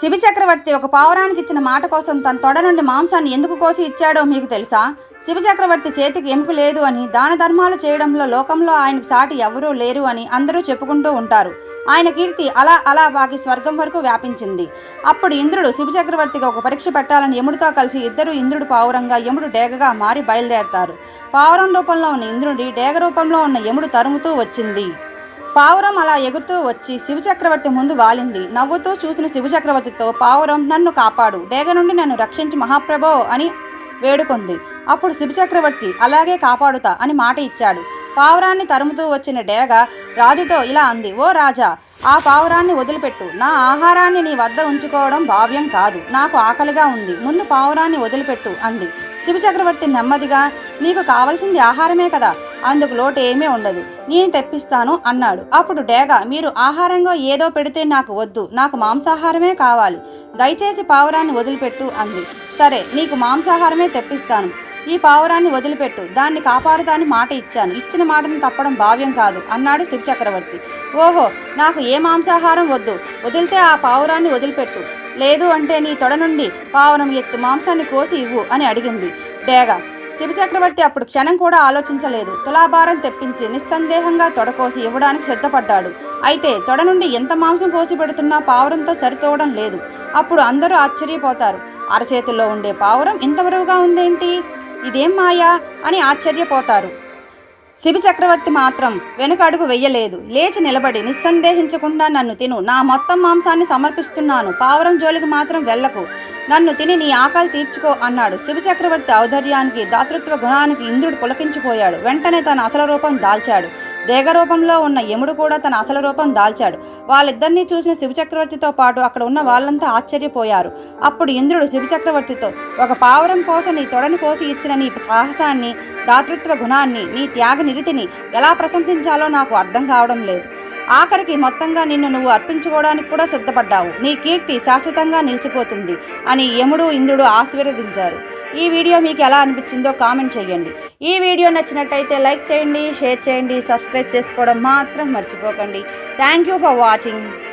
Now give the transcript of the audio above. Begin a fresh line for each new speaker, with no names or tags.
శిబి చక్రవర్తి ఒక పావురానికి ఇచ్చిన మాట కోసం తన తొడ నుండి మాంసాన్ని ఎందుకు కోసి ఇచ్చాడో మీకు తెలుసా శివ చక్రవర్తి చేతికి ఎంపు లేదు అని దాన ధర్మాలు చేయడంలో లోకంలో ఆయనకు సాటి ఎవరూ లేరు అని అందరూ చెప్పుకుంటూ ఉంటారు ఆయన కీర్తి అలా అలా వాకి స్వర్గం వరకు వ్యాపించింది అప్పుడు ఇంద్రుడు శివ చక్రవర్తికి ఒక పరీక్ష పెట్టాలని యముడితో కలిసి ఇద్దరు ఇంద్రుడు పావురంగా యముడు డేగగా మారి బయలుదేరతారు పావురం రూపంలో ఉన్న ఇంద్రుడి డేగ రూపంలో ఉన్న యముడు తరుముతూ వచ్చింది పావురం అలా ఎగురుతూ వచ్చి శివచక్రవర్తి ముందు వాలింది నవ్వుతూ చూసిన శివచక్రవర్తితో పావురం నన్ను కాపాడు డేగ నుండి నన్ను రక్షించి మహాప్రభో అని వేడుకొంది అప్పుడు శివచక్రవర్తి అలాగే కాపాడుతా అని మాట ఇచ్చాడు పావురాన్ని తరుముతూ వచ్చిన డేగ రాజుతో ఇలా అంది ఓ రాజా ఆ పావురాన్ని వదిలిపెట్టు నా ఆహారాన్ని నీ వద్ద ఉంచుకోవడం భావ్యం కాదు నాకు ఆకలిగా ఉంది ముందు పావురాన్ని వదిలిపెట్టు అంది శివచక్రవర్తి నెమ్మదిగా నీకు కావలసింది ఆహారమే కదా అందుకు లోటు ఏమీ ఉండదు నేను తెప్పిస్తాను అన్నాడు అప్పుడు డేగా మీరు ఆహారంగా ఏదో పెడితే నాకు వద్దు నాకు మాంసాహారమే కావాలి దయచేసి పావురాన్ని వదిలిపెట్టు అంది సరే నీకు మాంసాహారమే తెప్పిస్తాను ఈ పావురాన్ని వదిలిపెట్టు దాన్ని కాపాడుతాను మాట ఇచ్చాను ఇచ్చిన మాటను తప్పడం భావ్యం కాదు అన్నాడు శివ చక్రవర్తి ఓహో నాకు ఏ మాంసాహారం వద్దు వదిలితే ఆ పావురాన్ని వదిలిపెట్టు లేదు అంటే నీ తొడ నుండి పావురం ఎత్తు మాంసాన్ని కోసి ఇవ్వు అని అడిగింది డేగా చక్రవర్తి అప్పుడు క్షణం కూడా ఆలోచించలేదు తులాభారం తెప్పించి నిస్సందేహంగా తొడకోసి ఇవ్వడానికి సిద్ధపడ్డాడు అయితే తొడ నుండి ఎంత మాంసం కోసి పెడుతున్నా పావురంతో సరితోవడం లేదు అప్పుడు అందరూ ఆశ్చర్యపోతారు అరచేతుల్లో ఉండే పావురం ఇంత బరువుగా ఉందేంటి ఇదేం మాయా అని ఆశ్చర్యపోతారు శిబి చక్రవర్తి మాత్రం వెనుక అడుగు వెయ్యలేదు లేచి నిలబడి నిస్సందేహించకుండా నన్ను తిను నా మొత్తం మాంసాన్ని సమర్పిస్తున్నాను పావురం జోలికి మాత్రం వెళ్లకు నన్ను తిని నీ ఆకలి తీర్చుకో అన్నాడు శివచక్రవర్తి ఔదర్యానికి దాతృత్వ గుణానికి ఇంద్రుడు పులకించిపోయాడు వెంటనే తన అసలు రూపం దాల్చాడు దేగ రూపంలో ఉన్న యముడు కూడా తన అసలు రూపం దాల్చాడు వాళ్ళిద్దరినీ చూసిన శివచక్రవర్తితో పాటు అక్కడ ఉన్న వాళ్ళంతా ఆశ్చర్యపోయారు అప్పుడు ఇంద్రుడు శివచక్రవర్తితో ఒక పావురం కోసం నీ తొడని కోసి ఇచ్చిన నీ సాహసాన్ని దాతృత్వ గుణాన్ని నీ త్యాగ నిరితిని ఎలా ప్రశంసించాలో నాకు అర్థం కావడం లేదు ఆఖరికి మొత్తంగా నిన్ను నువ్వు అర్పించుకోవడానికి కూడా సిద్ధపడ్డావు నీ కీర్తి శాశ్వతంగా నిలిచిపోతుంది అని యముడు ఇంద్రుడు ఆశీర్వదించారు ఈ వీడియో మీకు ఎలా అనిపించిందో కామెంట్ చేయండి ఈ వీడియో నచ్చినట్టయితే లైక్ చేయండి షేర్ చేయండి సబ్స్క్రైబ్ చేసుకోవడం మాత్రం మర్చిపోకండి థ్యాంక్ యూ ఫర్ వాచింగ్